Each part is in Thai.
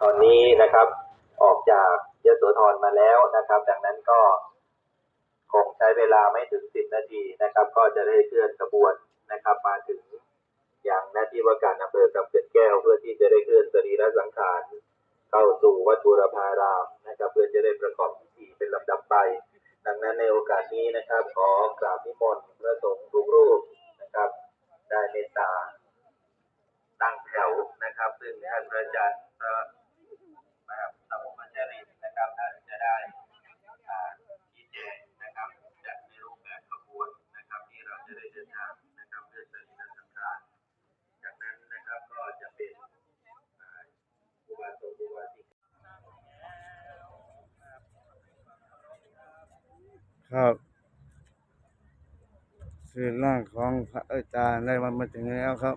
ตอนนี้นะครับ ออกจากยโสธรมาแล้วนะครับ ดังนั้นก็คงใช้เวลาไม่ถึง10นาทีนะครับ ก็จะได้เคลื่อนขบวนนะครับ มาถึงอย่างหน้าที่ว่าการอำเภอกำเกิดแก้ว เพื่อที่จะได้เคลื่อนสรีระสังขารเข้าสู่วัดบูรพารามนะครับ เพื่อจะได้ประกอบพิธีเป็นลำดับไป ดังนั้นในโอกาสนี้นะครับขอกราบนิมนต์พระสงฆ์ทุกรูปนะครับ ได้เมตตาตั้งแถวนะครับ ซึ่งท่านพระอาจารย์พระมหาสมุทรจริตนะครับท่านจะได้อ่าชี้แจงนะครับจัดในรูปแบบขบวนนะครับ ที่เราจะได้เดินทางนะครับเพื่อสรีระสังขารจากนั้นนะครับก็จะเป็นอ่าอุบาสกอุบาสิกา ครับสื่อร่างของพระอาจารย์ได้มามาถึงแล้วครับ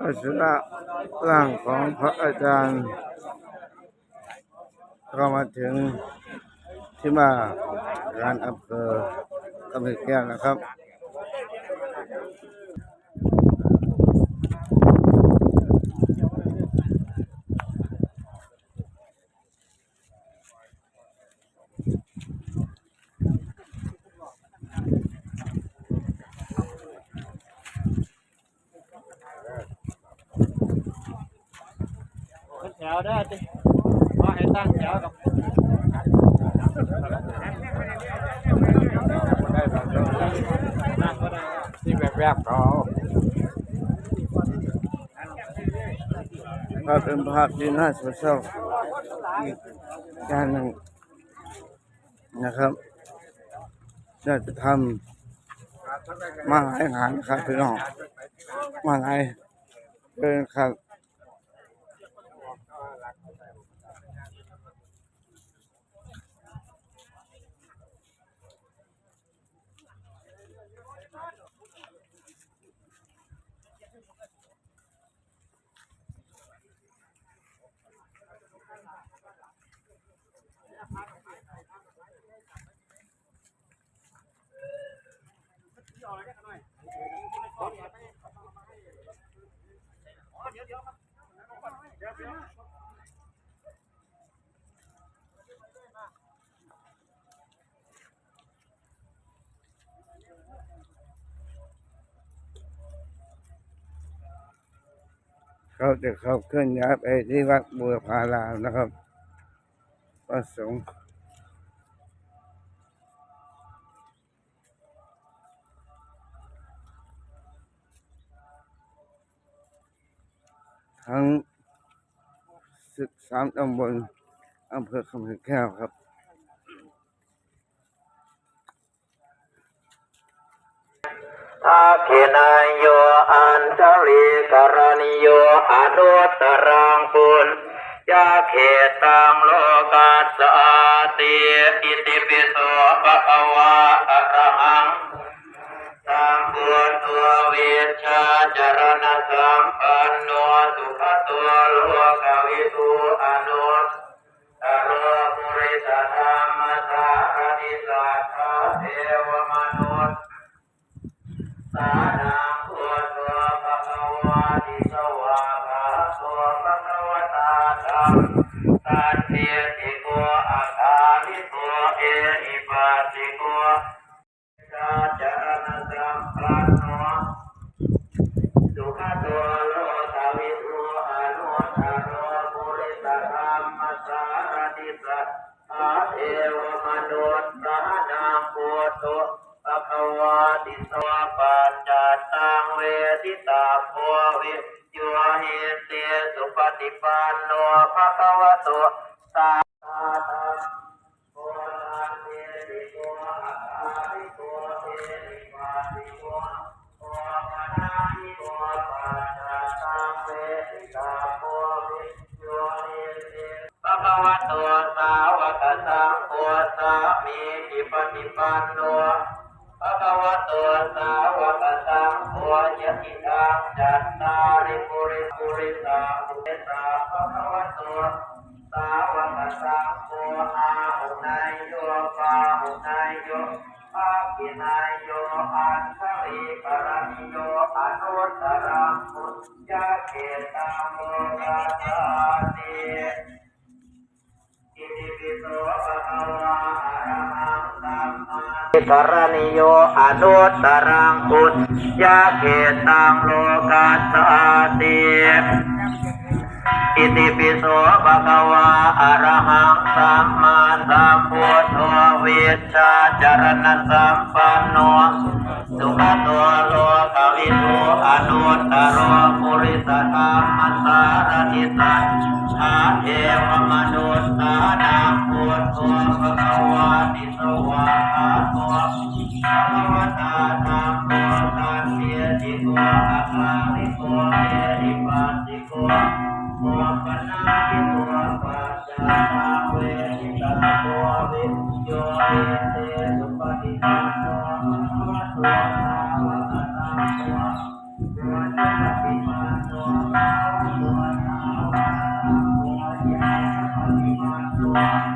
อาสนะร่างของพระอาจารย์ก็มาถึงที่มาการอำเภอกำแพงแก้วนะครับ แถวได้จิว่าให้ตั้งแถวกับ ที่แบบแบบเขาก็เป็นภาพที่น่าสนใจอีกการหนึ่งนะครับจะจะทำมาหลายงานครับพี่น้องมาหลายเดินครับ เขาจะเขาเคลื่อนย้ายไปที่วัดบัวพารามนะครับ ประสงค์ ทั้งสิบสามตำบลอำเภอคำแพงแก้วครับ อาคินายโยอันทริกรณิโยอนุตรังปุญญาเขตังโลกัสสาติอิติปิโสภะคะวะอะระหัง สัมพุทธเวชาจารณสัมปันโนสุขตัวโลกวิทูอนุตตโรปุริสธรรมสารนิสัทธาเทว นุตตโรปุริสธรรมสารติสัทธาเทวมนุษย์สานังพุทโธภะควะติสวะปัจจัตตังเวทิตาโพวิโยหิเตสุปฏิปันโนภะคะวะโตสา ณิโยอนุตตรังพุทธะเก ตังโมกัสสาติอิติปิโสภะคะวะอะระหังสัมมาสัมพุทธัสสะนิโยอนุตตรังพุทธะเกตังโลกัสสาติอิติปิโสภะคะวะอะระหังสัมมาสัมพุทโธวิชชาจารณสัมปันโนสุขตัวโลกวิทูอนุตรปุริสธรรมสารนิสัทธาเทวมนุษย์านังพุทโธภะคะวะติสวาคาโตภะคะวะตาธัมโมตัสเสติโกอะคาริโกเอหิปัสสิโกโมปนาคิโตปัจจาเวทิตาโพวิโยเอเตสุปฏิปันโนภะควะตสาว โย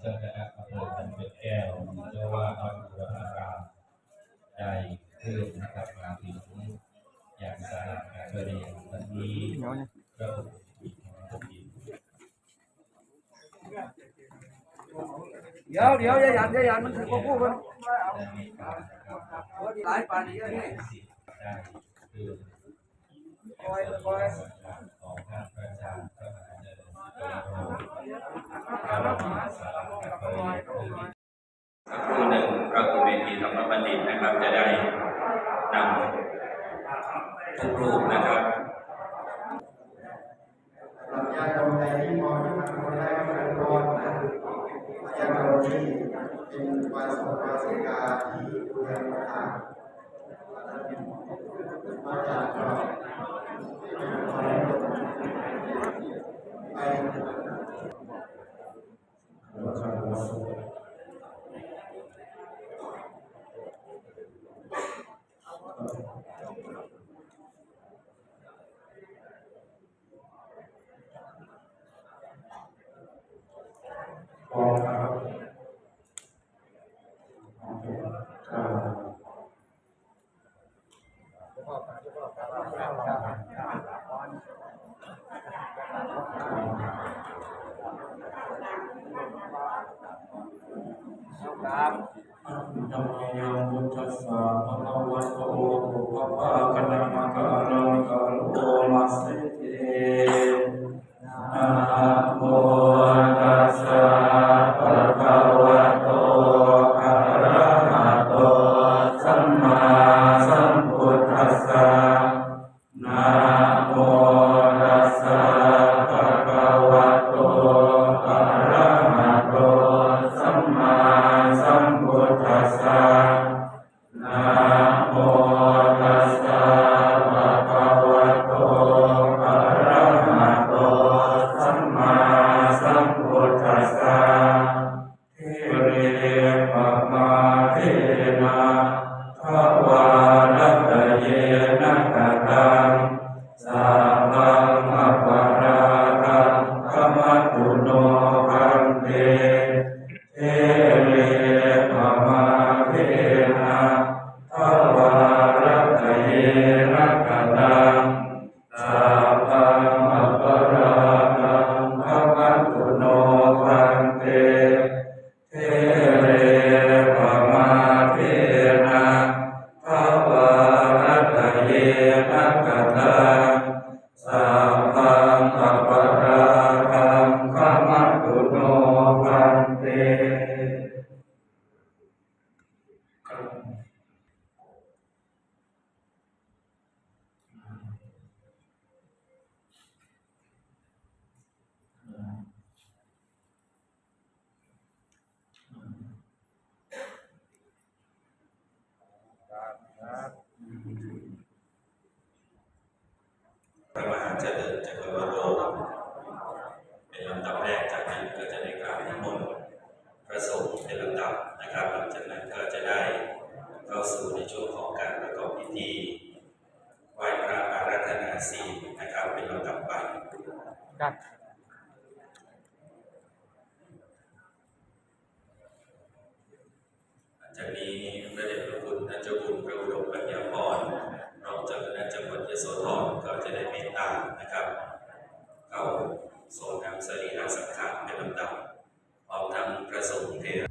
เจ้าคณะอำเภอตำบลแก้วเจ้าว่าวัดบุรพารามได้ขึ้นนะครับมาถึงอย่างสาระการเรียนวันนี้ก็เดี๋ยวเดี๋ยวอย่าหยันอย่าหยันมันถือว่าพูดมันได้มีกาหลายป่านนี้นี่คอยคอยของท่านประชาก็มาเจริญเจริญโดยเรามีสาระการประเรียนคือ สักครู่หนึ่งพระครูเวที จิตนะครับจะได้นำทุกรูปนะครับ ญาติโยมใน ที่มองมาคนแรกเป็นตนนะอาจารย์ที่เป็นวาสวาสิกาที่ดูแลทางมาจากก็ไป ธัมมังยังพุทธัสสะภะคะวะโตภะคะคะนะมะกะรังกะโลมัสสิเตนะโมตัสสะภะคะวะโตอะระหะโตสัมมาสัมพุทธัสสะนะ เทนะภะวารัตเยนะกตังสัพพังอปาราคังขมัตุโนคันเตเทเรปมาเทนะภะวารัตเยนะกตังสัพพังอปาราคังขมัตุโนคันเตเทเรปะมาเทนะภะวารัตเยนะกะตังสัพพังอปาราคังขมัตตุโนคันเต พระมหาเจริญจักรวรโรเป็นลำดับแรกจากนั้นก็จะได้กราบนิมนต์พระสงฆ์เป็นลำดับนะครับหลังจากนั้นก็จะได้เข้าสู่ในช่วงของการประกอบพิธีไหว้พระอาราธนาศีลนะครับเป็นลำดับไป จากนี้พระเดชพระคุณท่านเจ้าคุณพระอุดมปัญญาพรรองเจ้าคณะจังหวัดยโสธรก็จะได้เมตตานะครับ เข้าทรงนำสรีระสังขารเป็นลำดับพร้อมทั้งพระสงฆ์เทระ